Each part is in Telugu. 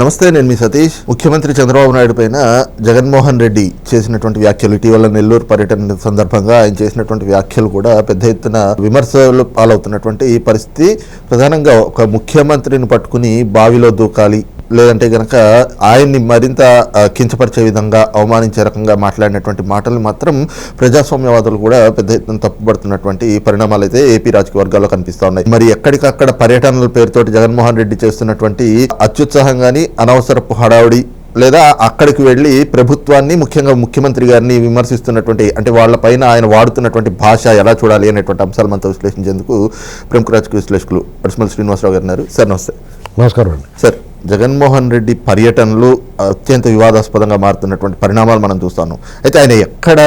నమస్తే నేను మీ సతీష్. ముఖ్యమంత్రి చంద్రబాబు నాయుడు పైన జగన్మోహన్ రెడ్డి చేసినటువంటి వ్యాఖ్యలు ఇటీవల నెల్లూరు పర్యటన సందర్భంగా ఆయన చేసినటువంటి వ్యాఖ్యలు కూడా పెద్ద ఎత్తున విమర్శలు పాలవుతున్నటువంటి ఈ పరిస్థితి. ప్రధానంగా ఒక ముఖ్యమంత్రిని పట్టుకుని బావిలో దూకాలి లేదంటే గనక ఆయన్ని మరింత కించపరిచే విధంగా అవమానించే రకంగా మాట్లాడినటువంటి మాటలు మాత్రం ప్రజాస్వామ్యవాదులు కూడా పెద్ద ఎత్తున తప్పుపడుతున్నటువంటి పరిణామాలు అయితే ఏపీ రాజకీయ వర్గాల్లో కనిపిస్తా ఉన్నాయి. మరి ఎక్కడికక్కడ పర్యటనల పేరుతోటి జగన్మోహన్ రెడ్డి చేస్తున్నటువంటి అత్యుత్సాహం కానీ అనవసరపు హడావుడి లేదా అక్కడికి వెళ్ళి ప్రభుత్వాన్ని ముఖ్యంగా ముఖ్యమంత్రి గారిని విమర్శిస్తున్నటువంటి అంటే వాళ్ళ పైన ఆయన వాడుతున్నటువంటి భాష ఎలా చూడాలి అనేటువంటి అంశాలు మనతో విశ్లేషించేందుకు ప్రముఖ రాజకీయ విశ్లేషకులు అడిసిమల్ శ్రీనివాసరావు గారు సార్ నమస్తే. నమస్కారం అండి. సార్ జగన్మోహన్ రెడ్డి పర్యటనలు అత్యంత వివాదాస్పదంగా మారుతున్నటువంటి పరిణామాలు మనం చూస్తాను. అయితే ఆయన ఎక్కడ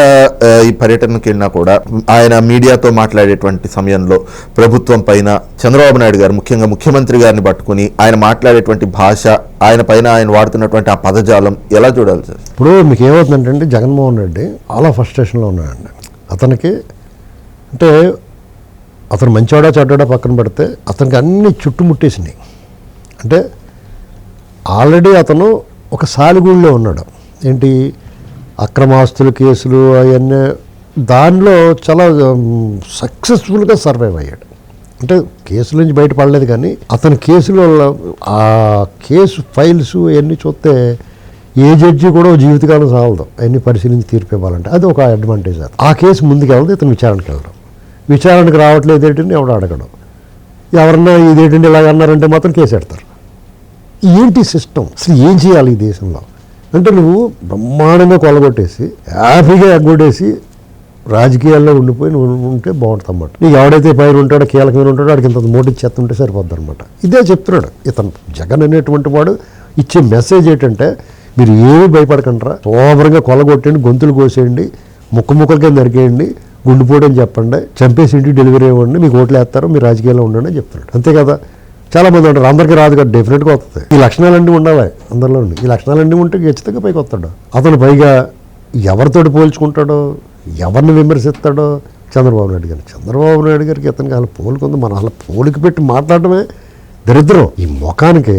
ఈ పర్యటనకి వెళ్ళినా కూడా ఆయన మీడియాతో మాట్లాడేటువంటి సమయంలో ప్రభుత్వం పైన చంద్రబాబు నాయుడు గారు ముఖ్యంగా ముఖ్యమంత్రి గారిని పట్టుకుని ఆయన మాట్లాడేటువంటి భాష ఆయన పైన ఆయన వాడుతున్నటువంటి ఆ పదజాలం ఎలా చూడాలి సార్? ఇప్పుడు మీకు ఏమవుతుందంటే జగన్మోహన్ రెడ్డి చాలా ఫస్ట్రేషన్లో ఉన్నాడండి. అతనికి అంటే అతను మంచివాడా చెడ్డాడా పక్కన పెడితే అతనికి అన్ని చుట్టుముట్టేసినాయి. అంటే ఆల్రెడీ అతను ఒక సాలిగూడిలో ఉన్నాడు. ఏంటి? అక్రమాస్తుల కేసులు అవన్నీ దానిలో చాలా సక్సెస్ఫుల్గా సర్వైవ్ అయ్యాడు. అంటే కేసుల నుంచి బయటపడలేదు కానీ అతని కేసులో ఆ కేసు ఫైల్స్ అవన్నీ చూస్తే ఏ జడ్జి కూడా జీవితకాలం సాగదు. అవన్నీ పరిశీలించి తీర్పు ఇవ్వాలంటే. అది ఒక అడ్వాంటేజ్ అది ఆ కేసు ముందుకు వెళ్తే ఇతను విచారణకు వెళ్ళడం విచారణకు రావట్లేదు ఏంటంటే ఎవడో అడగడం. ఎవరన్నా ఇదేంటంటే ఇలాగ అన్నారంటే మాత్రం కేసు పెడతారు. ఏంటి సిస్టమ్ అసలు ఏం చేయాలి ఈ దేశంలో? అంటే నువ్వు బ్రహ్మాండంగా కొలగొట్టేసి హ్యాపీగా ఎగ్గొట్టేసి రాజకీయాల్లో ఉండిపోయి నువ్వు ఉంటే బాగుంటుంది అన్నమాట నీకు ఎవడైతే పైన ఉంటాడో కీలకమైన ఉంటాడో వాడికి ఇంత మోటి చెత్త సరిపోద్ది అనమాట ఇదే చెప్తున్నాడు. ఇతను జగన్ అనేటువంటి వాడు ఇచ్చే మెసేజ్ ఏంటంటే మీరు ఏమీ భయపడకంటారా శోభరంగా కొలగొట్టండి గొంతులు కోసేయండి ముక్క ముక్కల కింద నరికేయండి గుండిపోవడం చెప్పండి చంపేసి ఇంటికి డెలివరీ ఇవ్వండి మీకు ఓట్లు వేస్తారు మీరు రాజకీయాల్లో ఉండండి అని చెప్తున్నాడు. అంతే కదా? చాలా మంది అందరికీ రాదు కదా డెఫినెట్గా వస్తుంది. ఈ లక్షణాలన్నీ ఉండాలి అందరిలో ఈ లక్షణాలన్నీ ఉంటే ఖచ్చితంగా పైకి వస్తాడు. అతను పైగా ఎవరితోటి పోల్చుకుంటాడో ఎవరిని విమర్శిస్తాడో చంద్రబాబు నాయుడు గారు చంద్రబాబు నాయుడు గారికి ఇతనికి అలా పోలికుంది. మన అలా పోలికి పెట్టి మాట్లాడటమే దరిద్రం. ఈ ముఖానికి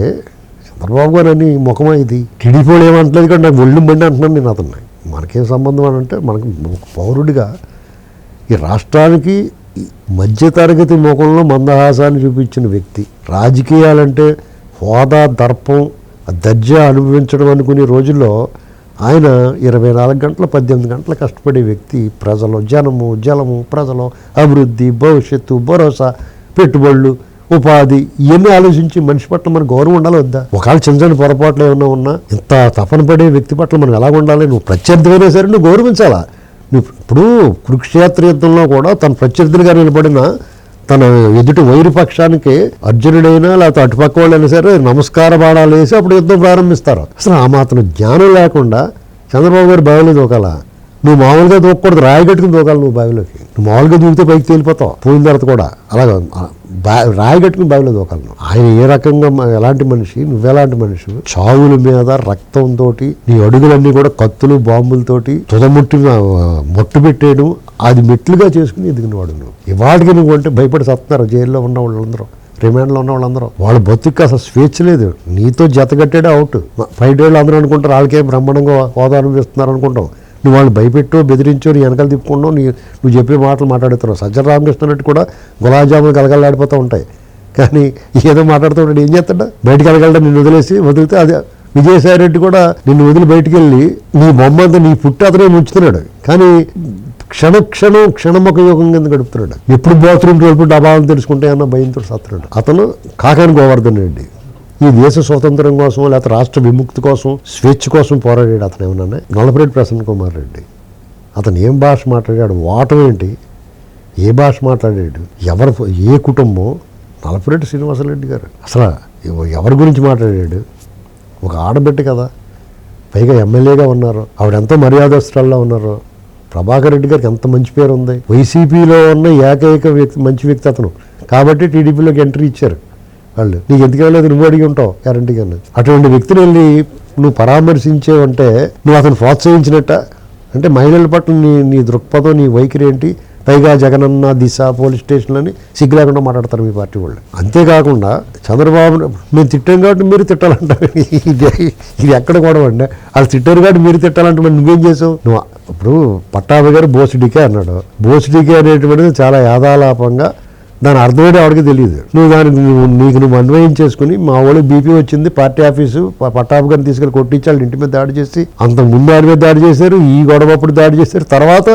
చంద్రబాబు గారు అని ముఖమా ఇది? టీడీపీ ఏమంటలేదు కానీ నాకు ఒళ్ళు బండి అంటున్నాను నేను అతన్ని. మనకేం సంబంధం అని అంటే మనకు పౌరుడిగా ఈ రాష్ట్రానికి మధ్యతరగతి ముఖంలో మందహాసాన్ని చూపించిన వ్యక్తి. రాజకీయాలంటే హోదా దర్పం దర్జా అనుభవించడం అనుకునే రోజుల్లో ఆయన ఇరవై నాలుగు గంటల పద్దెనిమిది గంటలు కష్టపడే వ్యక్తి. ప్రజలు జనము జలము ప్రజలు అభివృద్ధి భవిష్యత్తు భరోసా పెట్టుబడులు ఉపాధి ఇవన్నీ ఆలోచించి మనిషి పట్ల మన గౌరవం ఉండాలి వద్దా? ఒకవేళ చిన్న చిన్న పొరపాట్లు ఏమైనా ఉన్నా ఇంత తపన పడే వ్యక్తి పట్ల మనం ఎలా ఉండాలి నువ్వు ప్రత్యర్థమైనా సరే నువ్వు గౌరవించాలా? ఇప్పుడు కురుక్షేత్ర యుద్ధంలో కూడా తన ప్రత్యర్థులుగా నిలబడిన తన ఎదుటి వైరు పక్షానికి అర్జునుడైనా లేకపోతే అటుపక్క వాళ్ళైనా సరే నమస్కార బాణాలు వేసి అప్పుడు యుద్ధం ప్రారంభిస్తారు. అసలు ఆ మాత్రం జ్ఞానం లేకుండా చంద్రబాబు గారు బావిలో దూకాలా? నువ్వు మామూలుగా దూకకూడదు రాయి కట్టుకుని దూకాలి నువ్వు బావిలోకి. నువ్వు మామూలుగా దూకితే పైకి తేలిపోతావు పోయిన తర్వాత కూడా. అలాగా బా రాయి బావిలో దూకాలి ఆయన ఏ రకంగా ఎలాంటి మనిషి నువ్వెలాంటి మనిషి? చావుల మీద రక్తంతో నీ అడుగులన్నీ కూడా కత్తులు బాంబులతోటి తుదముట్టి మొట్టు పెట్టేయడం అది మెట్లుగా చేసుకుని ఎదిగినవాడు నువ్వు. ఇవాటికి నువ్వు అంటే భయపడి సత్తున్నారు జైల్లో ఉన్న వాళ్ళందరూ రిమాండ్లో ఉన్న వాళ్ళందరూ. వాళ్ళ బతుకు అసలు స్వేచ్ఛ లేదు. నీతో జతగట్టాడే అవుట్. ఫైవ్ డేలు అందరూ అనుకుంటారు వాళ్ళకే బ్రహ్మాండంగా హోదా అనుభవిస్తున్నారు అనుకుంటాం. నువ్వు వాళ్ళు భయపెట్టో బెదిరించో నీ వెనకాల తిప్పుకుండో నీ నువ్వు చెప్పే మాటలు మాట్లాడుతున్నావు సజ్జన రామకృష్ణ రెడ్డి కూడా గులాబ్జాములు కలగలాడిపోతూ ఉంటాయి. కానీ ఏదో మాట్లాడుతూ ఉంటాడు. ఏం చేస్తాడా? బయటకు వెళ్ళగలడం నిన్ను వదిలేసి వదిలితే అది విజయసాయి రెడ్డి కూడా నిన్ను వదిలి బయటికి వెళ్ళి నీ బొమ్మ అంతా నీ పుట్టి అతనే ముంచుతున్నాడు. కానీ క్షణ క్షణం క్షణమొక యోగం కింద గడుపుతున్నాడు. ఎప్పుడు బాత్రూమ్ వెళ్ళి డబాలను తెలుసుకుంటే అన్న భయంతో సత్తున్నాడు. అతను కాకాని గోవర్ధన్ రెడ్డి. ఈ దేశ స్వాతంత్రం కోసం లేకపోతే రాష్ట్ర విముక్తి కోసం స్వేచ్ఛ కోసం పోరాడాడు అతను ఏమన్నా నల్లపరెడ్డి ప్రసన్న కుమార్ రెడ్డి. అతను ఏం భాష మాట్లాడాడు వాటం ఏంటి? ఏ భాష మాట్లాడాడు? ఎవరు ఏ కుటుంబం? నలపరెడ్డి శ్రీనివాసరెడ్డి గారు. అసలు ఎవరి గురించి మాట్లాడాడు? ఒక ఆడబిడ్డ కదా. పైగా ఎమ్మెల్యేగా ఉన్నారు. ఆవిడ ఎంతో మర్యాదస్తురాల్లో ఉన్నారు. ప్రభాకర్ రెడ్డి గారికి ఎంత మంచి పేరు ఉంది వైసీపీలో ఉన్న ఏకైక వ్యక్తి మంచి వ్యక్తి అతను. కాబట్టి టీడీపీలోకి ఎంట్రీ ఇచ్చారు. వాళ్ళు. నీకు ఎందుకు వెళ్ళలేదు నువ్వు అడిగి ఉంటావు గ్యారంటీగా అటువంటి వ్యక్తిని వెళ్ళి నువ్వు పరామర్శించేవంటే నువ్వు అతను ప్రోత్సహించినట్ట? అంటే మహిళల పట్ల నీ నీ దృక్పథం నీ వైఖరి ఏంటి? పైగా జగనన్న దిశ పోలీస్ స్టేషన్లని సిగ్గు లేకుండా మాట్లాడతారు మీ పార్టీ వాళ్ళు. అంతేకాకుండా చంద్రబాబు మేము తిట్టాం కాబట్టి మీరు తిట్టాలంటారు. ఇది ఇది ఎక్కడ కూడా అండి? వాళ్ళు తిట్టారు కాబట్టి మీరు తిట్టాలంటే మరి నువ్వేం చేసావు? నువ్వు ఇప్పుడు పట్టాభి గారు బోసిడికే అన్నాడు. బోసిడికే అనేటువంటిది చాలా యాదాలాపంగా దాని అర్థమేంటో ఆవిడకి తెలియదు నువ్వు దానికి నువ్వు నీకు నువ్వు అన్వయం చేసుకుని మా వాళ్ళు బీపీ వచ్చింది పార్టీ ఆఫీసు పట్టాభిగాన్ని తీసుకెళ్ళి కొట్టించాలి ఇంటి మీద దాడి చేసి అంత ముందు ఆడి మీద దాడి చేశారు ఈ గొడవ అప్పుడు దాడి చేశారు తర్వాత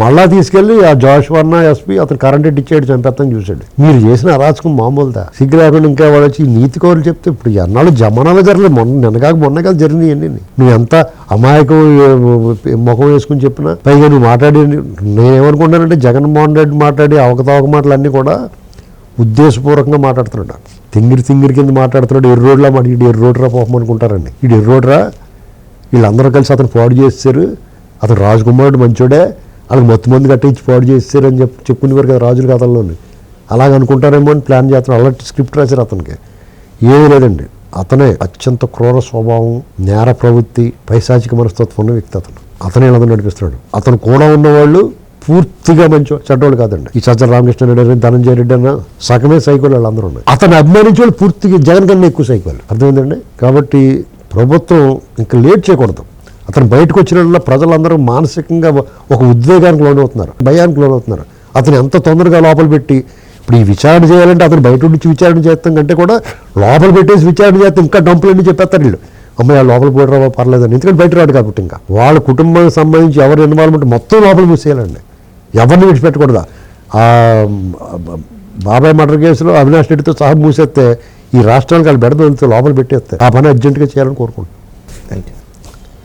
మళ్ళా తీసుకెళ్ళి ఆ జాష్ వర్ణ ఎస్పీ అతను కరెంట్ ఇచ్చాడు చంపేస్తాను చూశాడు. మీరు చేసిన అరాచకం మామూలుదా? సిగ్గు లేకుండా ఇంకా వాడు వచ్చి నీతి కౌరులు చెప్తే ఇప్పుడు ఎన్నాళ్ళు జమానాలు జరగలేదు. మొన్న నిన్నగాక మొన్న కాదు జరిగినాయి అన్ని నువ్వు ఎంత అమాయకం ముఖం వేసుకుని చెప్పినా? పైగా నువ్వు మాట్లాడి నేనేమనుకుంటానంటే జగన్మోహన్ రెడ్డి మాట్లాడి అవకతవక మాటలన్నీ కూడా ఉద్దేశపూర్వకంగా మాట్లాడుతున్నాడు తింగిరి తింగిరి కింద మాట్లాడుతున్నాడు. ఎర్ర రోడ్లా మాట ఇటు ఎర్ర రోడ్రా పోపం అనుకుంటారండి. ఇటు ఎర్ర రోడ్రా వీళ్ళందరూ కలిసి అతను పాడు చేస్తారు అతను రాజకుమారుడు మంచోడే. వాళ్ళకి మొత్తం మంది కట్టించి పాడు చేస్తారని అని చెప్పి చెప్పుకునేవారు కదా రాజుల కథల్లోని. అలాగ అనుకుంటారేమో అని ప్లాన్ చేస్తున్నారు. అలాంటి స్క్రిప్ట్ రాశారు అతనికి. ఏమీ లేదండి. అతనే అత్యంత క్రూర స్వభావం నేర ప్రవృత్తి పైశాచిక మనస్తత్వం ఉన్న వ్యక్తి అతను. అతనే ఇలా నడిపిస్తున్నాడు. అతను కూడా ఉన్నవాళ్ళు పూర్తిగా మంచి చెడ్డోళ్ళు కాదండి. ఈ సజ్జల రామకృష్ణ రెడ్డి అని ధనంజయ రెడ్డి అన్న సగమే సైకోలు వాళ్ళందరూ ఉన్నారు అతను అభిమానించే వాళ్ళు పూర్తిగా జగన్ కన్నా ఎక్కువ సైకోలు. అర్థమైందండి? కాబట్టి ప్రభుత్వం ఇంకా లేట్ చేయకూడదు. అతను బయటకు వచ్చిన ప్రజలందరూ మానసికంగా ఒక ఉద్వేగానికి లోనవుతున్నారు భయానికి లోనవుతున్నారు. అతను ఎంత తొందరగా లోపల పెట్టి ఇప్పుడు ఈ విచారణ చేయాలంటే అతను బయట నుంచి విచారణ చేస్తాం కంటే కూడా లోపల పెట్టేసి విచారణ చేస్తే ఇంకా డంపులన్నీ చెప్పేస్తారు వీళ్ళు. అమ్మాయి ఆ లోపల పోయి రావా ఎందుకంటే బయట రాడు కాబట్టి ఇంకా. వాళ్ళ కుటుంబానికి సంబంధించి ఎవరు ఇన్వాల్వ్మెంట్ మొత్తం లోపల మూసేయాలండి. ఎవరిని విడిచిపెట్టకూడదా? బాబాయ్ మర్డర్ కేసులో అవినాష్ రెడ్డితో సహా మూసేస్తే ఈ రాష్ట్రానికి వాళ్ళు బెడద లోపల పెట్టేస్తే ఆ పని అర్జెంటుగా చేయాలని కోరుకుంటున్నాను. Thank you